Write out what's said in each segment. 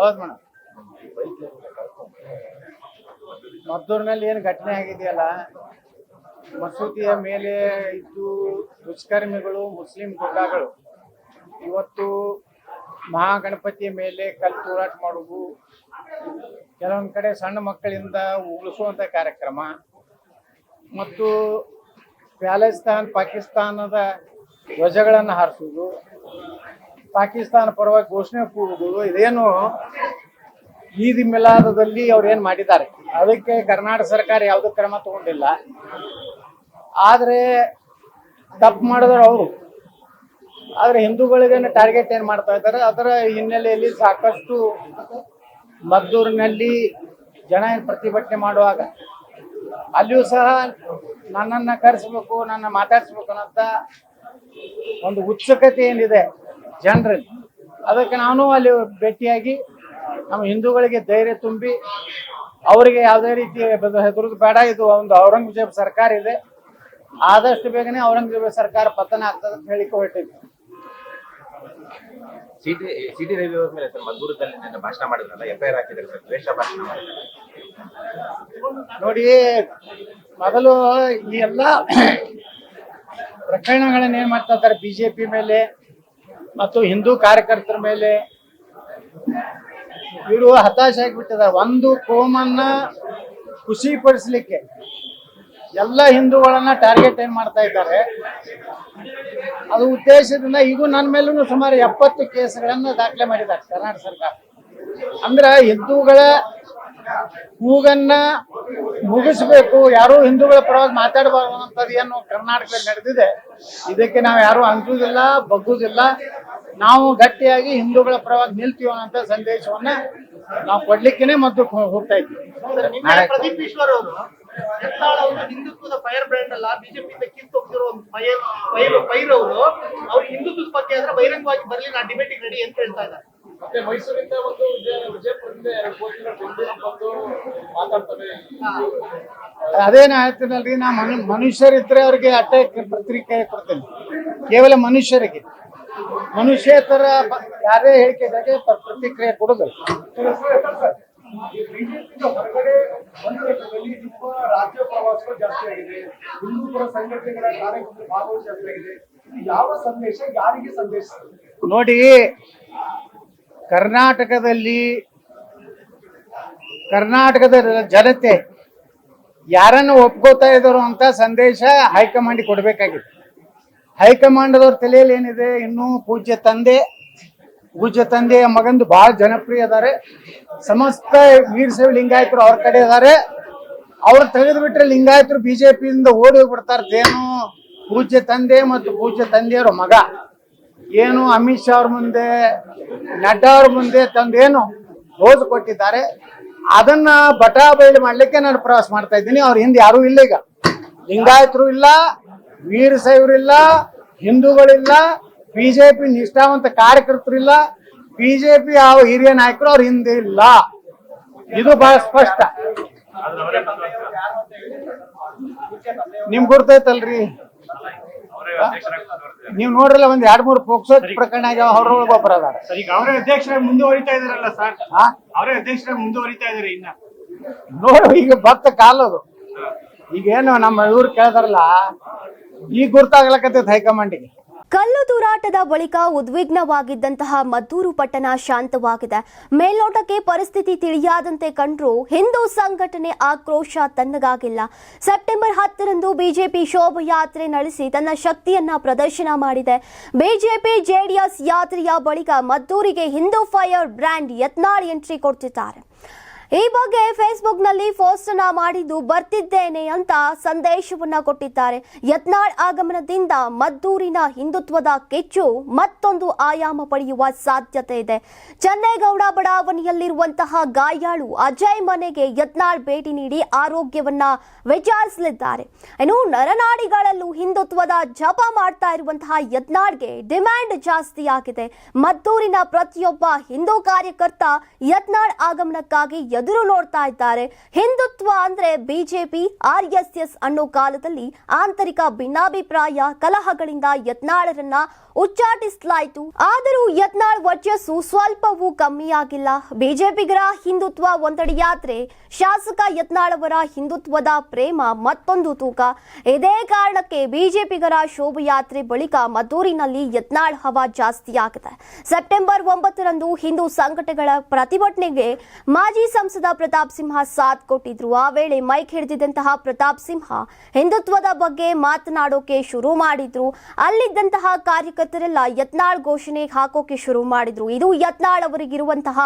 ಹೌದು ಮೇಡಮ್. ಮದ್ದೂರಿನಲ್ಲಿ ಏನು ಘಟನೆ ಆಗಿದೆಯಲ್ಲ, ಮಸೂದಿಯ ಮೇಲೆ ಇದ್ದು ದುಷ್ಕರ್ಮಿಗಳು, ಮುಸ್ಲಿಂ ಗುಂಡಾಗಳು ಇವತ್ತು ಮಹಾಗಣಪತಿಯ ಮೇಲೆ ಕಲ್ಲು ತೂರಾಟ ಮಾಡುವುದು, ಕೆಲವೊಂದು ಕಡೆ ಸಣ್ಣ ಮಕ್ಕಳಿಂದ ಉಳಿಸುವಂಥ ಕಾರ್ಯಕ್ರಮ. ಮತ್ತು ಪ್ಯಾಲೆಸ್ತಾನ್, ಪಾಕಿಸ್ತಾನದ ಧ್ವಜಗಳನ್ನು ಹಾರಿಸುವುದು. ಪಾಕಿಸ್ತಾನ ಪರವಾಗಿ ಘೋಷಣೆ ಇದೇನು ಈದ್ ಮಿಲಾದದಲ್ಲಿ ಅವ್ರು ಏನ್ ಮಾಡಿದ್ದಾರೆ? ಅದಕ್ಕೆ ಕರ್ನಾಟಕ ಸರ್ಕಾರ ಯಾವುದೂ ಕ್ರಮ ತಗೊಂಡಿಲ್ಲ. ಆದ್ರೆ ತಪ್ಪು ಮಾಡಿದ್ರು ಅವರು. ಆದ್ರೆ ಹಿಂದೂಗಳಿಗೆ ಟಾರ್ಗೆಟ್ ಏನ್ ಮಾಡ್ತಾ ಇದ್ದಾರೆ? ಅದರ ಹಿನ್ನೆಲೆಯಲ್ಲಿ ಸಾಕಷ್ಟು ಮದ್ದೂರಿನಲ್ಲಿ ಜನ ಏನು ಪ್ರತಿಭಟನೆ ಮಾಡುವಾಗ ಅಲ್ಲಿಯೂ ಸಹ ನನ್ನನ್ನ ಕರೆಸ್ಬೇಕು, ನನ್ನ ಮಾತಾಡಿಸ್ಬೇಕು ಅನ್ನೋಂಥ ಒಂದು ಉತ್ಸುಕತೆ ಏನಿದೆ? ಜನರಲ್ಲಿ. ಅದಕ್ಕೆ ನಾನು ಅಲ್ಲಿ ಭೇಟಿಯಾಗಿ ನಮ್ಮ ಹಿಂದೂಗಳಿಗೆ ಧೈರ್ಯ ತುಂಬಿ ಅವರಿಗೆ ಯಾವುದೇ ರೀತಿ ಹೆದರುದು ಬೇಡ. ಇದು ಒಂದು ಔರಂಗಜೇಬ್ ಸರ್ಕಾರ ಇದೆ. ಆದಷ್ಟು ಬೇಗನೆ ಔರಂಗಜೇಬ ಸರ್ಕಾರ ಪತನ ಆಗ್ತದೆ ಅಂತ ಹೇಳಿಕೆ ಹೊರಟಿದ್ವಿ ಸಿಟಿ ಸಿಟಿ ರವಿ ಅವ್ರ ಮೇಲೆ ಸರ್ ಮದ್ದೂರದಲ್ಲಿ ನಿನ್ನೆ ಭಾಷಣ ಮಾಡಿದ್ರಲ್ಲ ಎಫ್ ಐ ಹಾಕಿದ್ದಾರೆ ಸರ್ ದ್ವೇಷ ಭಾಷಣ ಮಾಡಿದ್ದಾರೆ. ನೋಡಿ ಮೊದಲು ಈ ಎಲ್ಲ ಪ್ರಕರಣಗಳನ್ನ ಏನ್ ಮಾಡ್ತಾ ಇದ್ದಾರೆ ಬಿಜೆಪಿ ಮೇಲೆ ಮತ್ತು ಹಿಂದೂ ಕಾರ್ಯಕರ್ತರ ಮೇಲೆ ಇವರು ಹತಾಶ ಆಗಿಬಿಟ್ಟಿದ್ದಾರೆ ಒಂದು ಕೋಮನ್ನ ಖುಷಿ ಪಡಿಸ್ಲಿಕ್ಕೆ ಎಲ್ಲ ಹಿಂದೂಗಳನ್ನ ಟಾರ್ಗೆಟ್ ಏನ್ ಮಾಡ್ತಾ ಇದ್ದಾರೆ? ಅದು ಉದ್ದೇಶದಿಂದ ಈಗ ನನ್ನ ಮೇಲೂ ಸುಮಾರು ಎಪ್ಪತ್ತು ಕೇಸ್ಗಳನ್ನ ದಾಖಲೆ ಮಾಡಿದ್ದಾರೆ ಕರ್ನಾಟಕ ಸರ್ಕಾರ. ಅಂದ್ರ ಹಿಂದೂಗಳ ಕೂಗನ್ನ ಮುಗಿಸ್ಬೇಕು, ಯಾರು ಹಿಂದೂಗಳ ಪರವಾಗಿ ಮಾತಾಡಬಾರ್ದು ಏನು ಕರ್ನಾಟಕದಲ್ಲಿ ನಡೆದಿದೆ. ಇದಕ್ಕೆ ನಾವು ಯಾರು ಅಂಜುವುದಿಲ್ಲ ಬಗ್ಗುವುದಿಲ್ಲ ನಾವು ಗಟ್ಟಿಯಾಗಿ ಹಿಂದೂಗಳ ಪರವಾಗಿ ನಿಲ್ತೀವಿ ಅಂತ ಸಂದೇಶವನ್ನ ನಾವು ಕೊಡ್ಲಿಕ್ಕೇನೆ ಮದ್ದು ಹೋಗ್ತಾ ಇದ್ವಿ. ನಿನ್ನೆ ಪ್ರದೀಪ್ ಈಶ್ವರ್ ಅವರು ಹಿಂದುತ್ವದ ಫೈರ್ ಬ್ರ್ಯಾಂಡ್ ಅಲ್ಲ ಬಿಜೆಪಿಯಿಂದ ಕಿತ್ತು ಹೋಗ್ತಿರೋ ಫೈರ್ ಫೈರ್ ಫೈರ್ ಅವರು ಅವ್ರು ಹಿಂದುತ್ವದ ಬಗ್ಗೆ ಆದ್ರೆ ಬಹಿರಂಗವಾಗಿ ಬರಲಿ ನಾ ಡಿಬೇಟಿಗೆ ರೆಡಿ ಅಂತ ಹೇಳ್ತಾ ಇದ್ದಾರೆ. ಮತ್ತೆ ಮೈಸೂರಿಂದ ಒಂದು ವಿಜಯ ವಿಜಯಪುರದಿಂದ ಬಂದು ಮಾತಾಡ್ತಾರೆ. ಅದೇನ ಹೇಳ್ತೀನಲ್ರಿ ನಾ ಮನು ಮನುಷ್ಯರಿದ್ರೆ ಅವ್ರಿಗೆ ಅಟ್ಯಾಕ್ ಪತ್ರಿಕೆ ಕೊಡ್ತೇನೆ. ಕೇವಲ ಮನುಷ್ಯರಿಗೆ. ಮನುಷ್ಯೇತರ ಯಾರೇ ಹೇಳಿಕೆ ಪ್ರತಿಕ್ರಿಯೆ ಕೊಡುದು ಬಿಜೆಪಿಯಿಂದ ಹೊರಗಡೆ ಬಂದಿರೋದ್ರಲ್ಲಿ ನಿಮ್ಮ ರಾಜ್ಯ ಪ್ರವಾಸ ಜಾಸ್ತಿ ಆಗಿದೆ. ಹಿಂದೂಪರ ಸಂಘಟನೆಗಳ ಕಾರ್ಯಕ್ರಮ ಭಾಗವಹಿಸ ಜಾಸ್ತಿ ಆಗಿದೆ. ಯಾವ ಸಂದೇಶ? ಯಾರಿಗೆ ಸಂದೇಶ? ನೋಡಿ ಕರ್ನಾಟಕದಲ್ಲಿ ಕರ್ನಾಟಕದ ಜನತೆ ಯಾರನ್ನು ಒಪ್ಕೋತಾ ಇದ್ರು ಅಂತ ಸಂದೇಶ ಹೈಕಮಾಂಡ್ ಕೊಡ್ಬೇಕಾಗಿತ್ತು ಹೈಕಮಾಂಡ್ದವ್ರ ತಲೆಯಲ್ಲಿ ಏನಿದೆ, ಇನ್ನು ಪೂಜ್ಯ ತಂದೆ, ಪೂಜ್ಯ ತಂದೆಯ ಮಗಂದು ಬಹಳ ಜನಪ್ರಿಯ ಅದಾರೆ. ಸಮಸ್ತ ವೀರಶೈವ ಲಿಂಗಾಯತರು ಅವ್ರ ಕಡೆ ಇದಾರೆ ಅವ್ರು ತೆಗೆದು ಬಿಟ್ರೆ ಲಿಂಗಾಯತರು ಬಿಜೆಪಿಯಿಂದ ಓಡಿ ಹೋಗ್ಬಿಡ್ತಾರೆ. ಏನು ಪೂಜ್ಯ ತಂದೆ ಮತ್ತು ಪೂಜ್ಯ ತಂದೆಯವರ ಮಗ. ಏನು ಅಮಿತ್ ಶಾ ಅವ್ರ ಮುಂದೆ, ನಡ್ಡಾ ಅವ್ರ ಮುಂದೆ ತಂದೇನು ರೋಜ್ ಕೊಟ್ಟಿದ್ದಾರೆ. ಅದನ್ನ ಬಟಾ ಬಯಲು ಮಾಡ್ಲಿಕ್ಕೆ ನಾನು ಪ್ರವಾಸ ಮಾಡ್ತಾ ಇದ್ದೀನಿ. ಅವ್ರ ಹಿಂದೆ ಯಾರು ಇಲ್ಲ ಈಗ. ಲಿಂಗಾಯತರು ಇಲ್ಲ ವೀರಶೈವರು ಇಲ್ಲ ಹಿಂದೂಗಳಿಲ್ಲ ಬಿಜೆಪಿ ನಿಷ್ಠಾವಂತ ಕಾರ್ಯಕರ್ತರು ಇಲ್ಲ ಬಿಜೆಪಿ ಯಾವ ಹಿರಿಯ ನಾಯಕರು ಅವ್ರ ಹಿಂದೆ ಇಲ್ಲ. ಇದು ಬಹಳ ಸ್ಪಷ್ಟ. ನಿಮ್ ಗುರ್ತೈತಲ್ರಿ ನೀವು ನೋಡ್ರಲ್ಲ ಒಂದ್ ಎರಡ್ ಮೂರು ಪೋಕ್ಸೋ ಪ್ರಕರಣ ಆಗ್ಯಾವ ಅವ್ರೊಳಗೆ ಒಬ್ಬರ ಅದಾರ. ಅವರೇ ಅಧ್ಯಕ್ಷರಾಗಿ ಮುಂದುವರಿತಾ ಇದಾರಲ್ಲ ಸರ್? ಅವರೇ ಅಧ್ಯಕ್ಷರಾಗಿ ಮುಂದುವರಿತಾ ಇದಾರೆ ಇನ್ನ. ನೋಡು ಈಗ ಭಕ್ತ ಕಾಲದು. ಈಗೇನು ನಮ್ಮ ಇವ್ರು ಕೇಳ್ತಾರಲ್ಲ ಈಗ ಗುರ್ತಾಗ್ಲಕತ್ತೈತೆ ಹೈಕಮಾಂಡಿಗೆ. ಕಲ್ಲು ತೂರಾಟದ ಬಳಿಕ ಉದ್ವಿಗ್ನವಾಗಿದ್ದಂತಹ ಮದ್ದೂರು ಪಟ್ಟಣ ಶಾಂತವಾಗಿದೆ. ಮೇಲ್ನೋಟಕ್ಕೆ ಪರಿಸ್ಥಿತಿ ತಿಳಿಯಾದಂತೆ ಕಂಡ್ರೂ ಹಿಂದೂ ಸಂಘಟನೆ ಆಕ್ರೋಶ ತನ್ನಗಾಗಿಲ್ಲ ಸೆಪ್ಟೆಂಬರ್ ಹತ್ತರಂದು ಬಿಜೆಪಿ ಶೋಭಯಾತ್ರೆ ನಡೆಸಿ ತನ್ನ ಶಕ್ತಿಯನ್ನ ಪ್ರದರ್ಶನ ಮಾಡಿದೆ. ಬಿಜೆಪಿ ಜೆಡಿಎಸ್ ಯಾತ್ರೆಯ ಬಳಿಕ ಮದ್ದೂರಿಗೆ Hindu fire brand Yatnal entry ಕೊಡ್ತಿದ್ದಾರೆ. ಈ ಬಗ್ಗೆ ಫೇಸ್ಬುಕ್ನಲ್ಲಿ ಪೋಸ್ಟ್ ಅನ್ನ ಮಾಡಿದ್ದು ಬರ್ತಿದ್ದೇನೆ ಅಂತ ಸಂದೇಶವನ್ನ ಕೊಟ್ಟಿದ್ದಾರೆ. ಯತ್ನಾಳ್ ಆಗಮನದಿಂದ ಮದ್ದೂರಿನ ಹಿಂದುತ್ವದ ಕೆಚ್ಚು ಮತ್ತೊಂದು ಆಯಾಮ ಪಡೆಯುವ ಸಾಧ್ಯತೆ ಇದೆ. ಚನ್ನೇಗೌಡ ಬಡಾವಣೆಯಲ್ಲಿರುವಂತಹ ಗಾಯಾಳು ಅಜಯ್ ಮನೆಗೆ ಯತ್ನಾಳ್ ಭೇಟಿ ನೀಡಿ ಆರೋಗ್ಯವನ್ನ ವಿಚಾರಿಸಲಿದ್ದಾರೆ ಇನ್ನು ನರನಾಡಿಗಳಲ್ಲೂ ಹಿಂದುತ್ವದ ಜಪ ಮಾಡ್ತಾ ಇರುವಂತಹ ಯತ್ನಾಳ್ಗೆ ಡಿಮ್ಯಾಂಡ್ ಜಾಸ್ತಿ ಆಗಿದೆ. ಮದ್ದೂರಿನ ಪ್ರತಿಯೊಬ್ಬ ಹಿಂದೂ ಕಾರ್ಯಕರ್ತ ಯತ್ನಾಳ್ ಆಗಮನಕ್ಕಾಗಿ ಎದುರು ನೋಡ್ತಾ ಇದ್ದಾರೆ. ಹಿಂದುತ್ವ ಅಂದ್ರೆ ಬಿಜೆಪಿ, ಆರ್ ಎಸ್ ಎಸ್ ಅನ್ನೋ ಕಾಲದಲ್ಲಿ ಆಂತರಿಕ ಭಿನ್ನಾಭಿಪ್ರಾಯ, ಕಲಹಗಳಿಂದ ಯತ್ನಾಳರನ್ನ ಉಚ್ಚಾಟಿಸಲಾಯಿತು. ಆದರೂ ಯತ್ನಾಳ್ ವರ್ಚಸ್ಸು ಸ್ವಲ್ಪವೂ ಕಮ್ಮಿಯಾಗಿಲ್ಲ. ಬಿಜೆಪಿಗರ ಹಿಂದುತ್ವ ಒಂದಡಿ ಯಾತ್ರೆ, ಶಾಸಕ ಯತ್ನಾಳ್ ಅವರ ಹಿಂದುತ್ವದ ಪ್ರೇಮ ಮತ್ತೊಂದು ತೂಕ. ಇದೇ ಕಾರಣಕ್ಕೆ ಬಿಜೆಪಿಗರ ಶೋಭಯಾತ್ರೆ ಬಳಿಕ ಮದ್ದೂರಿನಲ್ಲಿ ಯತ್ನಾಳ್ ಹವಾ ಜಾಸ್ತಿಯಾಗಿದೆ ಸೆಪ್ಟೆಂಬರ್ ಒಂಬತ್ತರಂದು ಹಿಂದೂ ಸಂಘಟನೆಗಳ ಪ್ರತಿಭಟನೆಗೆ ಮಾಜಿ ಸಂಸದ ಪ್ರತಾಪ್ ಸಿಂಹ ಸಾಥ್ ಕೊಟ್ಟಿದ್ರು. ಆ ವೇಳೆ ಮೈಕ್ ಹಿಡಿದಿದ್ದಂತಹ ಪ್ರತಾಪ್ ಸಿಂಹ ಹಿಂದುತ್ವದ ಬಗ್ಗೆ ಮಾತನಾಡೋಕೆ ಶುರು ಮಾಡಿದ್ರು. ಅಲ್ಲಿದ್ದಂತಹ ಕಾರ್ಯಕರ್ತರೆಲ್ಲ ಯತ್ನಾಳ್ ಘೋಷಣೆ ಹಾಕೋಕೆ ಶುರು ಮಾಡಿದ್ರು. ಇದು ಯತ್ನಾಳ್ ಅವರಿಗಿರುವಂತಹ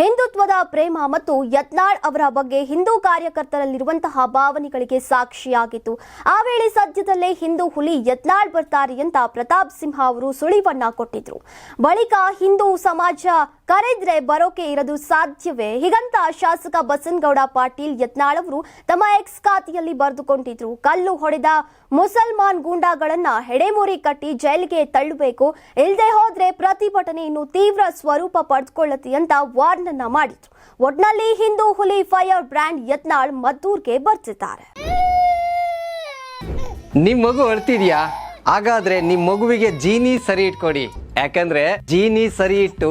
ಹಿಂದುತ್ವದ ಪ್ರೇಮ ಮತ್ತು ಯತ್ನಾಳ್ ಅವರ ಬಗ್ಗೆ ಹಿಂದೂ ಕಾರ್ಯಕರ್ತರಲ್ಲಿರುವಂತಹ ಭಾವನೆಗಳಿಗೆ ಸಾಕ್ಷಿಯಾಗಿತ್ತು. ಆ ವೇಳೆ ಸದ್ಯದಲ್ಲೇ ಹಿಂದೂ ಹುಲಿ ಯತ್ನಾಳ್ ಬರ್ತಾರೆ ಅಂತ ಪ್ರತಾಪ್ ಸಿಂಹ ಅವರು ಸುಳಿವನ್ನ ಕೊಟ್ಟಿದ್ರು. ಬಳಿಕ ಹಿಂದೂ ಸಮಾಜ ಕರೆದ್ರೆ ಬರೋಕೆ ಇರೋದು ಸಾಧ್ಯವೇ? ಹೀಗಂತ ಶಾಸಕ ಬಸನಗೌಡ ಪಾಟೀಲ್ ಯತ್ನಾಳ್ ಅವರು ತಮ್ಮ ಎಕ್ಸ್ ಖಾತೆಯಲ್ಲಿ ಬರೆದುಕೊಂಡಿದ್ರು. ಕಲ್ಲು ಹೊಡೆದ ಮುಸಲ್ಮಾನ್ ಗೂಂಡಾಗಳನ್ನ ಹೆಡೆಮೂರಿ ಕಟ್ಟಿ ಜೈಲಿಗೆ ತಳ್ಳಬೇಕು. ಇಲ್ಲದೆ ಹೋದ್ರೆ ಪ್ರತಿಭಟನೆ ಇನ್ನು ತೀವ್ರ ಸ್ವರೂಪ ಪಡೆದುಕೊಳ್ಳುತ್ತೆ ಅಂತ ವಾರ್ನ್ ಮಾಡಿದ್ರು. ಒಟ್ನಲ್ಲಿ ಹಿಂದೂ ಹುಲಿ ಫೈರ್ ಬ್ರ್ಯಾಂಡ್ ಯತ್ನಾಳ್ ಮದ್ದೂರ್ಗೆ ಬರ್ತಿದ್ದಾರೆ. ನಿಮ್ ಮಗು ಅಳ್ತಿದ್ಯಾ? ಹಾಗಾದ್ರೆ ನಿಮ್ ಮಗುವಿಗೆ ಜೀನಿ ಸರಿ ಇಟ್ಕೊಡಿ. ಯಾಕಂದ್ರೆ ಜೀನಿ ಸರಿ ಇಟ್ಟು